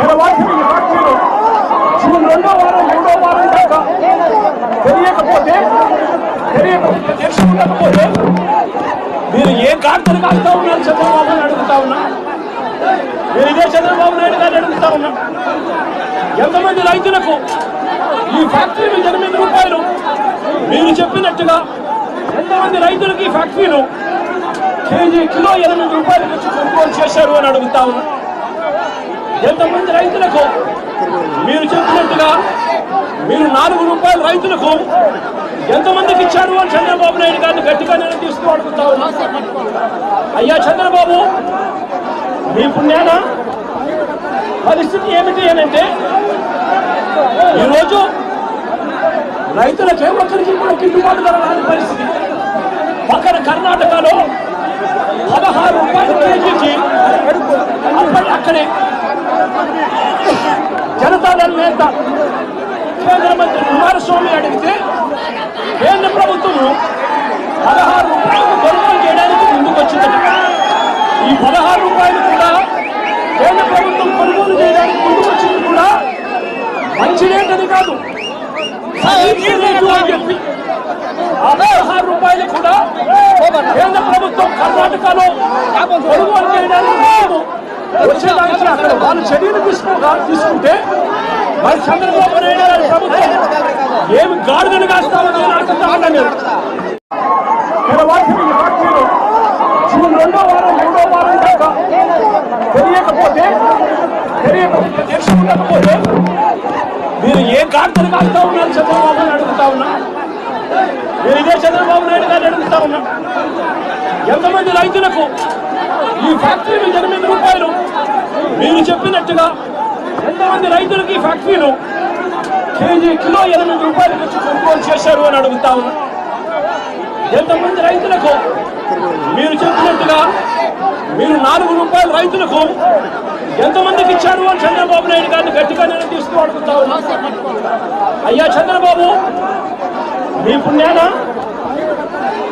తెరవాల్సిన ఈ ఫ్యాక్టరీలో జూన్ రెండో వారం మూడో వారం దాకా తెలియకపోతే తెలియకపోతే తెలుసుకోకపోతే మీరు ఏ గాడిదలు కాస్తా ఉన్నారు? చంద్రబాబు నాయుడు అడుగుతా ఉన్నా? మీరు ఇదే చంద్రబాబు నాయుడు గారిని అడుగుతా ఉన్నా? ఎంతమంది రైతులకు ఈ ఫ్యాక్టరీ మీద ఎనిమిది రూపాయలు? మీరు చెప్పినట్టుగా ఎంతమంది రైతులకు ఈ ఫ్యాక్టరీలు? కేజీ కిలో ఎనిమిది రూపాయలు వచ్చి కొనుగోలు చేశారు అని అడుగుతా ఉన్నా. ఎంతమంది రైతులకు? మీరు చెప్పినట్టుగా మీరు నాలుగు రూపాయలు రైతులకు ఎంతమందికి ఇచ్చారు అని చంద్రబాబు నాయుడు గారిని గట్టిగా నేను అడుగుతా ఉన్నా. అయ్యా చంద్రబాబు మీ పుణ్యాన పరిస్థితి ఏమిటి అని అంటే ఈరోజు రైతులకే ఒక్కరికి కూడా గిట్టుబాటు ధర రాని పరిస్థితి. పక్కన కర్ణాటకలో పదహారు రూపాయల కేజీకి అక్కడే జనతాదళ నేత కేంద్ర మంత్రి కుమారస్వామి అడిగితే కేంద్ర ప్రభుత్వం పదహారు రూపాయలకు కొనుగోలు చేయడానికి ముందుకొచ్చింది ఈ పదహారు రూపాయలు కూడా కేంద్ర ప్రభుత్వం కొనుగోలు చేయడానికి ముందుకు వచ్చింది కూడా మంచి రేట్ అది కాదు మంచి రేటు అని చెప్పి ఆ పదహారు రూపాయలు కూడా కేంద్ర ప్రభుత్వం కర్ణాటకలో కొనుగోలు చేయడానికి ముందు వచ్చేదానికి అక్కడ వాళ్ళు చర్యలు తీసుకోగా తీసుకుంటే మరి చంద్రబాబు నాయుడు గారి ప్రభుత్వం ఏమి గాడిదలు కాస్తామని అర్థం అడుగుతా ఉన్నాను నేను. తెరవాల్సిన ఈ జూన్ రెండో వారం రెండో వారం దాకా తెలియకపోతే తెలియకపోతే తెలిసి మీరు ఏం గాడిదలు కాస్తా ఉన్నారు చంద్రబాబు నాయుడు అడుగుతా ఉన్నా? మీరు ఇదే చంద్రబాబు నాయుడు గారిని అడుగుతా ఉన్నా? ఎంతమంది రైతులకు ఈ ఫ్యాక్టరీ మీద ఎనిమిది రూపాయలు మీరు చెప్పినట్టుగా ఎంతమంది రైతులకి ఫ్యాక్టరీలు కేజీ కిలో ఎనిమిది రూపాయలు వచ్చి కొనుగోలు చేశారు అని అడుగుతా ఉన్నా. ఎంతమంది రైతులకు మీరు చెప్పినట్టుగా మీరు నాలుగు రూపాయలు రైతులకు ఎంతమందికి ఇచ్చారు అని చంద్రబాబు నాయుడు గారిని గట్టిగా నిలదీస్తూ అడుగుతా ఉన్నా. అయ్యా చంద్రబాబు మీ పుణ్యాన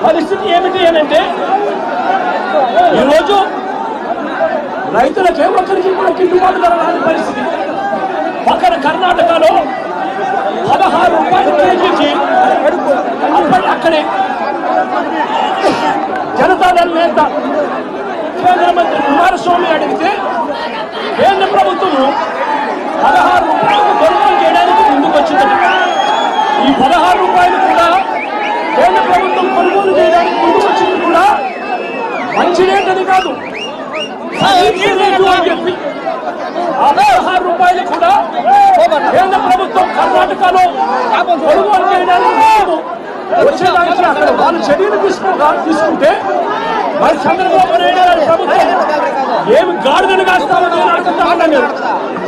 పరిస్థితి ఏమిటి అని అంటే ఈరోజు రైతులకు ఏమొక్కరికి కూడా గిట్టుబాటు ధర రాని పరిస్థితి. పక్కన కర్ణాటకలో పదహారు రూపాయలు కేజీకి అప్పటి అక్కడే జనతాదళ నేత కేంద్ర మంత్రి కుమారస్వామి అడిగితే కేంద్ర ప్రభుత్వము పదహారు రూపాయలు దొరకం చేయడానికి ముందుకు వచ్చింది ఈ పదహారు రూపాయలు కూడా కేంద్ర ప్రభుత్వం కొనుగోలు చేయడానికి ముందుకు వచ్చింది కూడా మంచిదేంటది కాదు. పదహారు రూపాయలు కూడా కేంద్ర ప్రభుత్వం కర్ణాటకలో కొనుగోలు చేయడానికి వచ్చేదానికి అక్కడ వాళ్ళు చర్యలు తీసుకోగా తీసుకుంటే మరి చంద్రబాబు నాయుడు గారి ప్రభుత్వం ఏమి గాడిదలు కాస్తామని అర్థం అడుగుతా